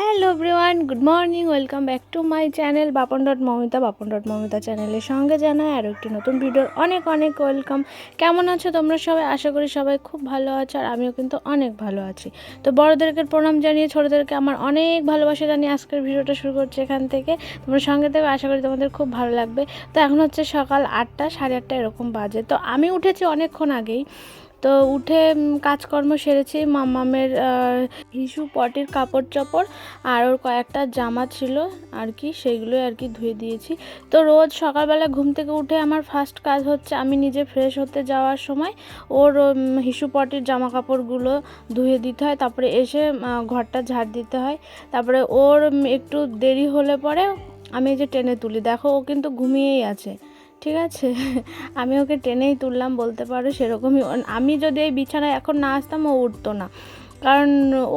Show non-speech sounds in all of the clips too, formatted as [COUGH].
Hello everyone, good morning, welcome back to my channel Bapon dot Momita, Bapon dot Momita চ্যানেলের সঙ্গে জানাই আরও একটি নতুন ভিডিওর অনেক অনেক ওয়েলকাম। কেমন আছো তোমরা সবাই? আশা করি সবাই খুব ভালো আছো আর আমিও কিন্তু অনেক ভালো আছি। তো বড়োদেরকে প্রণাম জানিয়ে, ছোটোদেরকে আমার অনেক ভালোবাসা জানিয়ে আজকের ভিডিওটা শুরু করছি এখান থেকে। তোমরা সঙ্গে থেকে, আশা করি তোমাদের খুব ভালো লাগবে। তো এখন হচ্ছে সকাল আটটা, সাড়ে আটটা এরকম বাজে। তো আমি উঠেছি অনেকক্ষণ আগেই। তো উঠে কাজকর্ম সেরেছি। মামামের হিসু পটির কাপড় চোপড় আর ওর কয়েকটা জামা ছিল আর কি সেগুলোই আর কি ধুয়ে দিয়েছি। তো রোজ সকালবেলা ঘুম থেকে উঠে আমার ফার্স্ট কাজ হচ্ছে আমি নিজে ফ্রেশ হতে যাওয়ার সময় ওর হিসু পটির জামা কাপড়গুলো ধুয়ে দিতে হয়। তারপরে এসে ঘরটা ঝাড় দিতে হয়। তারপরে ওর একটু দেরি হলে পরে আমি এই যে টেনে তুলি। দেখো ও কিন্তু ঘুমিয়েই আছে। ঠিক আছে? [LAUGHS] আমি ওকে টেনেই তুললাম, বলতে পারো সেরকমই। আমি যদি এই বিছানায় এখন না আসতাম, ও উঠতো না। কারণ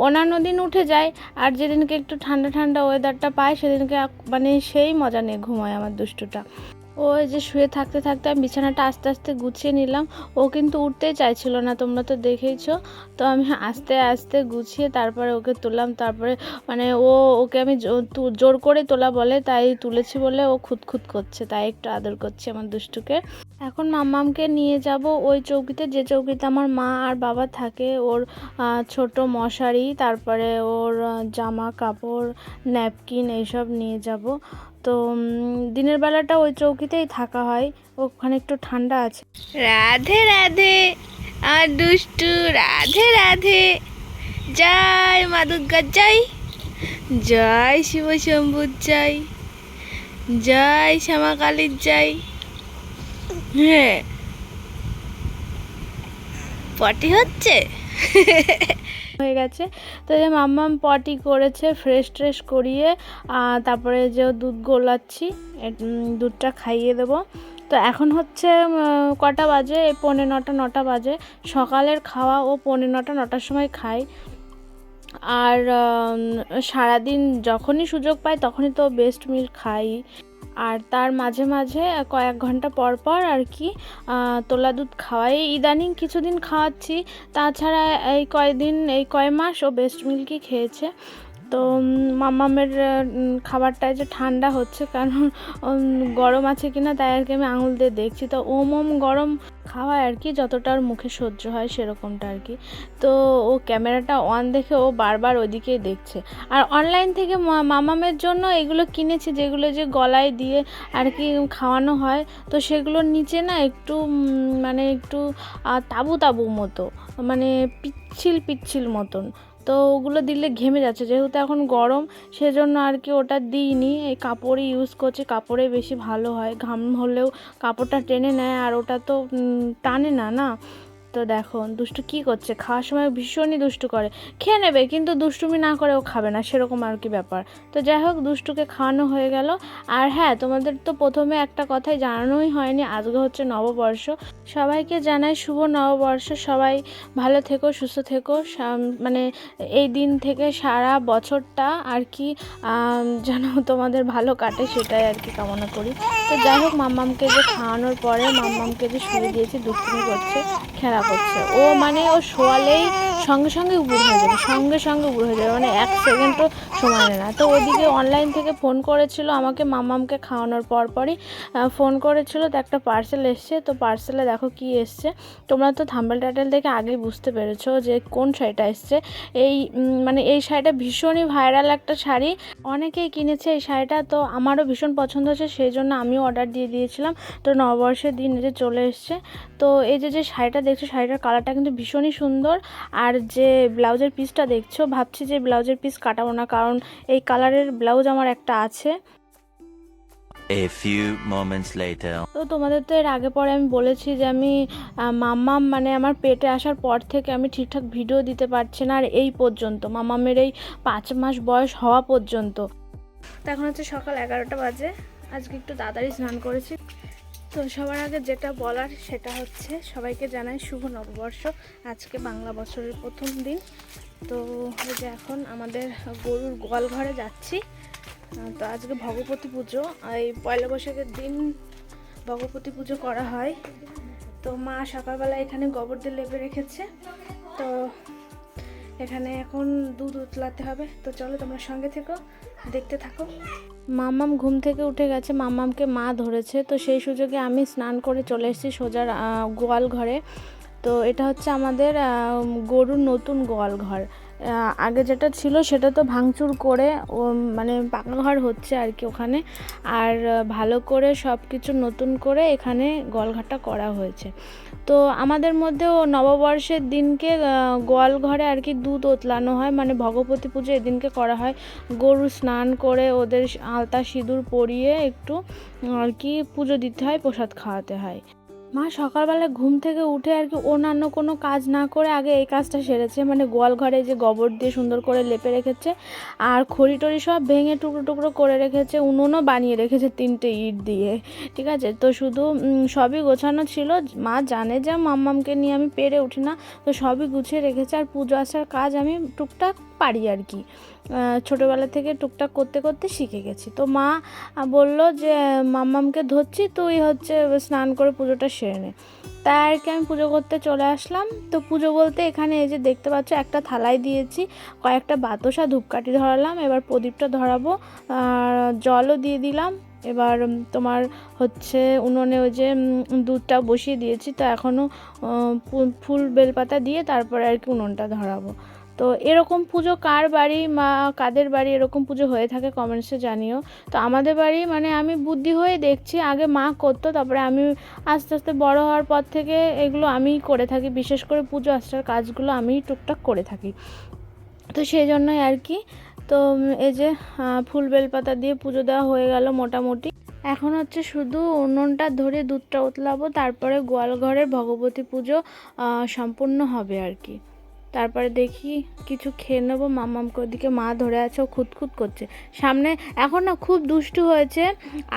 অন্যান্য দিন উঠে যায়, আর যেদিনকে একটু ঠান্ডা ঠান্ডা ওয়েদারটা পায়, সেদিনকে মানে সেই মজা নিয়ে ঘুমায় আমার দুষ্টুটা। ও যে শুয়ে থাকতে থাকতে আমি বিছানাটা আস্তে আস্তে গুছিয়ে নিলাম। ও কিন্তু উঠতেই চাইছিল না, তোমরা তো দেখেইছো। তো আমি আস্তে আস্তে গুছিয়ে তারপরে ওকে তুললাম। তারপরে মানে ও, ওকে আমি জোর করে তোলা বলে তাই তুলেছি বলে ও খুঁতখুত করছে, তাই একটু আদর করছে আমার দুষ্টুকে। এখন মাম্মামকে নিয়ে যাব। ওই চৌকিতে, যে চৌকিতে আমার মা আর বাবা থাকে, ওর ছোট মশারি, তারপরে ওর জামা কাপড়, ন্যাপকিন, এইসব নিয়ে যাব। তো দিনের বেলাটা ওই চৌকিতেই থাকা হয়, ওখানে একটু ঠান্ডা আছে। রাধে রাধে, আর দুষ্টু, রাধে রাধে। জয় মা দুর্গা জয় জয় শিব শম্ভুর জয় জয় শ্যামা কালীর জয়। হ্যাঁ। পটি হচ্ছে? হয়ে গেছে। তো যে মাম্মাম পটি করেছে ফ্রেশ ট্রেশ করিয়ে তারপরে যে দুধ গোলাচ্ছি দুধটা খাইয়ে দেবো। তো এখন হচ্ছে কটা বাজে? এই পৌনে নটা নটা বাজে। সকালের খাওয়া ও পৌনে নটা, নটার সময় খাই আর সারাদিন যখনই সুযোগ পাই তখনই তো বেস্ট মিল খাই। আর তার মাঝে মাঝে কয়েক ঘণ্টা পর পর আর কি তোলা দুধ খাওয়াই। ইদানিং কিছুদিন খাওয়াচ্ছি, তাছাড়া এই কয়দিন, এই কয় মাস ও বেস্ট মিল্কই খেয়েছে। তো মামামের উম, খাবারটায় যে ঠান্ডা হচ্ছে কারণ গরম আছে কিনা তাই আর কি আমি আঙুল দিয়ে দেখছি। তো ওম ওম গরম খাওয়ায় আর কি যতটা ওর মুখে সহ্য হয় সেরকমটা আর কি। তো ও ক্যামেরাটা অন দেখে ও বারবার ওদিকেই দেখছে। আর অনলাইন থেকে মামামের জন্য এগুলো কিনেছি যেগুলো যে গলায় দিয়ে আর কি খাওয়ানো হয় তো সেগুলোর নিচে না একটু মানে একটু তাবু তাবু মতো মানে পিচ্ছিল পিচ্ছিল মতন। তো ওগুলো দিলে ঘেমে যাচ্ছে। যেহেতু এখন গরম, সেজন্য আর কি ওটা দিইনি। এই কাপড়ই ইউজ করছি, কাপড়ে বেশি ভালো হয়। ঘাম হলেও কাপড়টা টেনে নেয় আর ওটা তো টানে না না? তো দেখো, দুষ্টু কি করছে? খাওয়ার সময় ভীষণই দুষ্টু করে। খেয়ে নেবে, কিন্তু দুষ্টুমি না করে ও খাবে না, সেরকম আর কি ব্যাপার। তো যাই হোক, দুষ্টুকে খাওয়ানো হয়ে গেল। আর হ্যাঁ তোমাদের তো প্রথমে একটা কথাই জানানোই হয়নি, আজকে হচ্ছে নববর্ষ। সবাইকে জানাই শুভ নববর্ষ। সবাই ভালো থেকো, সুস্থ থেকো। মানে এই দিন থেকে সারা বছরটা আর কি যেন তোমাদের ভালো কাটে, সেটাই আর কি কামনা করি। তো যাই হোক, মাম্মামকে যে খাওয়ানোর পরে মাম্মামকে যে শুয়ে দিয়েছি দুষ্টুমি করছে, খেলা করছে ও মানে ও শোয়ালেই সঙ্গে সঙ্গে উপর হয়ে যাবে, সঙ্গে সঙ্গে উপর হয়ে যাবে মানে এক সেকেন্ডও সময় না। তো ওদিকে অনলাইন থেকে ফোন করেছিল আমাকে, মামামকে খাওয়ানোর পর পরই ফোন করেছিল, তো একটা পার্সেল এসছে, তো পার্সেলে দেখো কি এসছে। তোমরা তো থাম্বেল টাইটেল দেখে আগেই বুঝতে পেরেছ যে কোন শাড়িটা এসছে। এই মানে এই শাড়িটা ভীষণই ভাইরাল একটা শাড়ি। অনেকেই কিনেছে এই শাড়িটা, তো আমারও ভীষণ পছন্দ হয়েছে সেই জন্য আমিও অর্ডার দিয়ে দিয়েছিলাম। তো নববর্ষের দিন যে চলে এসছে। তো এই যে যে শাড়িটা দেখছ শাড়িটার কালারটা কিন্তু ভীষণই সুন্দর। আর যে ব্লাউজের পিসটা দেখছ ভাবছি যে ব্লাউজের পিস কাটাবো না কারণ এই কালারের ব্লাউজ আমার একটা আছে। A few moments later. তো তোমাদের তো এর আগে পরে আমি বলেছি যে আমি মাম্মাম মানে আমার পেটে আসার পর থেকে আমি ঠিকঠাক ভিডিও দিতে পারছি না আর এই পর্যন্ত। মাম্মামের এই পাঁচ মাস বয়স হওয়া পর্যন্ত। তো এখন হচ্ছে সকাল এগারোটা বাজে। আজকে একটু তাড়াতাড়ি স্নান করেছি। তো সবার আগে যেটা বলার সেটা হচ্ছে, সবাইকে জানাই শুভ নববর্ষ। আজকে বাংলা বছরের প্রথম দিন। তো যে এখন আমাদের গরুর গোয়াল ঘরে যাচ্ছি। তো আজকে ভগবতী পুজো। এই পয়লা বৈশাখের দিন ভগবতী পুজো করা হয়। তো মা সকালবেলা এখানে গোবর দিয়ে লেপে রেখেছে। তো এখানে এখন দুধ উতলাতে হবে। তো চলো তোমরা সঙ্গে থেকো, দেখতে থাকো। মামাম ঘুম থেকে উঠে গেছে। মামামকে মা ধরেছে। তো সেই সুযোগে আমি স্নান করে চলে এসেছি সোজার গোয়াল ঘরে। তো এটা হচ্ছে আমাদের গরুর নতুন গোয়াল ঘর। আগে যেটা ছিল সেটা তো ভাঙচুর করে, ও মানে পাকা ঘর হচ্ছে আর কি ওখানে। আর ভালো করে সব কিছু নতুন করে এখানে গোয়ালঘরটা করা হয়েছে। তো আমাদের মধ্যেও নববর্ষের দিনকে গোয়াল ঘরে আর কি দুধ ওতলানো হয় মানে ভগবতী পুজো এদিনকে করা হয়। গরু স্নান করে ওদের আলতা সিঁদুর পরিয়ে একটু আর কি পুজো দিতে হয়, প্রসাদ খাওয়াতে হয়। মা সকালবেলা ঘুম থেকে উঠে আর কি অন্যান্য কোনো কাজ না করে আগে এই কাজটা সেরেছে। মানে গোয়াল ঘরে যে গোবর দিয়ে সুন্দর করে লেপে রেখেছে আর খড়ি টড়ি সব ভেঙে টুকরো টুকরো করে রেখেছে, উনুনও বানিয়ে রেখেছে তিনটে ইট দিয়ে। ঠিক আছে? তো শুধু সবই গোছানো ছিল। মা জানে যে মাম্মামকে নিয়ে আমি পেরে উঠি না, তো সবই গুছিয়ে রেখেছে। আর পুজো আসার কাজ আমি টুকটাক পারি আর কি। ছোটোবেলা থেকে টুকটাক করতে করতে শিখে গেছি। তো মা বলল যে, মাম্মামকে ধরছি, তুই হচ্ছে স্নান করে পুজোটা সেরে নে। তাই আর কি আমি পুজো করতে চলে আসলাম। তো পুজো বলতে এখানে এই যে দেখতে পাচ্ছ, একটা থালায় দিয়েছি, কয়েকটা বাতাসা, ধূপকাঠি ধরালাম, এবার প্রদীপটা ধরাবো, আর জলও দিয়ে দিলাম। এবার তোমার হচ্ছে উনুনে ওই যে দুধটা বসিয়ে দিয়েছি, তো এখনও ফুল বেলপাতা দিয়ে তারপরে আর কি উনুনটা ধরাবো। তো এরকম পুজো কার বাড়ি, মা, কাদের বাড়ি এরকম পুজো হয়ে থাকে কমেন্টসে জানিও। তো আমাদের বাড়ি মানে আমি বুদ্ধি হয়ে দেখছি, আগে মা করতো, তারপরে আমি আস্তে আস্তে বড় হওয়ার পর থেকে এগুলো আমিই করে থাকি, বিশেষ করে পুজো আসার কাজগুলো আমিই টুকটাক করে থাকি। তো সেই জন্যই আর কি, তো এই যে ফুল বেলপাতা দিয়ে পুজো দেওয়া হয়ে গেল মোটামুটি। এখন হচ্ছে শুধু উনুনটা ধরে দুধটা উতলাবো তারপরে গোয়াল ঘরের ভগবতী পুজো সম্পূর্ণ হবে আর কি। তারপরে দেখি কিছু খেয়ে নেব, মামামকে ওদিকে, মা ধরে আছে, ও খুঁতখুত করছে। সামনে এখন না খুব দুষ্টু হয়েছে,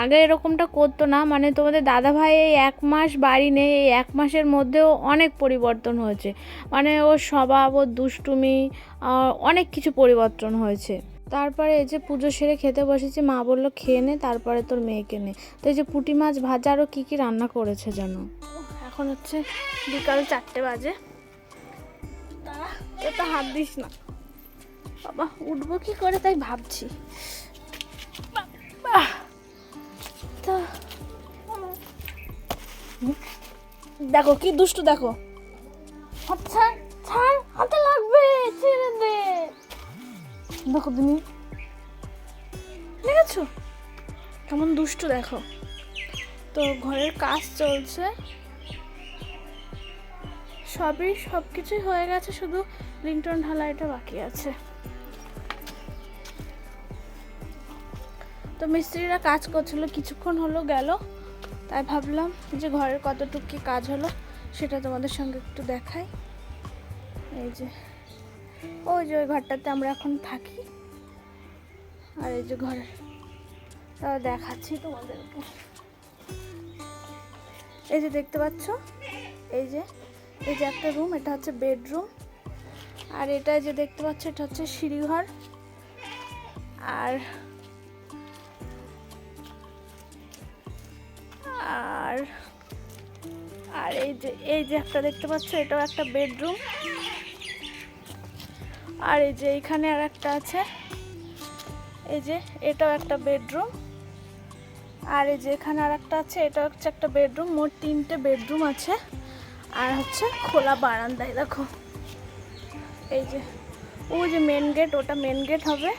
আগে এরকমটা করতো না মানে তোমাদের দাদা ভাই এই এক মাস বাড়ি নেই, এই এক মাসের মধ্যেও অনেক পরিবর্তন হয়েছে। মানে ওর স্বভাব, ওর দুষ্টুমি অনেক কিছু পরিবর্তন হয়েছে। তারপরে এই যে পুজো সেরে খেতে বসেছি, মা বলল, খেয়ে নে, তারপরে তোর মেয়েকে নে। তো এই যে পুঁটি মাছ ভাজা আরও কী কী রান্না করেছে যেন? এখন হচ্ছে বিকাল চারটে বাজে। এটা হাত দিস না। বাবা, উঠবো কি করে তাই ভাবছি! তো, দেখো কি দুষ্টু, দেখো। আচ্ছা ছাড়, হাতে লাগবে, ছেড়ে দে। দেখো তুমি। দেখেছ? কেমন দুষ্টু, দেখো। তো ঘরের কাজ চলছে। সবই সব কিছুই হয়ে গেছে, শুধু লিন্টন ঢালাইটা বাকি আছে। তো মিস্ত্রিরা কাজ করছিল, কিছুক্ষণ হলো গেল, তাই ভাবলাম যে ঘরের কতটুকু কি কাজ হলো সেটা তোমাদের সঙ্গে একটু দেখাই। এই যে, ওই যে ওই ঘরটাতে আমরা এখন থাকি, আর এই যে ঘরের দেখাচ্ছি তোমাদেরকে। এই যে দেখতে পাচ্ছ? এই যে এই যে একটা রুম এটা হচ্ছে বেডরুম আর এটা যে দেখতে পাচ্ছ, এটা হচ্ছে সিঁড়িঘর। আর আর আর এই যে এই যে একটা দেখতে পাচ্ছ, এটাও একটা বেডরুম আর এই যে এইখানে আর একটা আছে। এই যে এটাও একটা বেডরুম আর এই যে এখানে আর একটা আছে, এটা হচ্ছে একটা বেডরুম মোট তিনটে বেডরুম আছে। আর হচ্ছে খোলা বারান্দায়, দেখো। এই যে ওই যে মেন গেট ওটা মেন গেট হবে।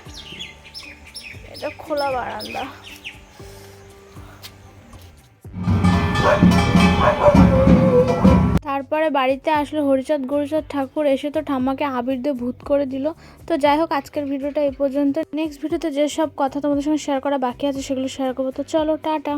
এটা খোলা বারান্দা। তারপরে বাড়িতে আসলো হরিচাঁদ গরিচাঁদ ঠাকুর, এসে তো ঠাম্মাকে আবির দিয়ে ভূত করে দিল। তো যাই হোক, আজকের ভিডিওটা এই পর্যন্ত নেক্সট ভিডিওতে যেসব কথা তোমাদের সঙ্গে শেয়ার করা বাকি আছে, সেগুলো শেয়ার করব। তো চলো, টাটা।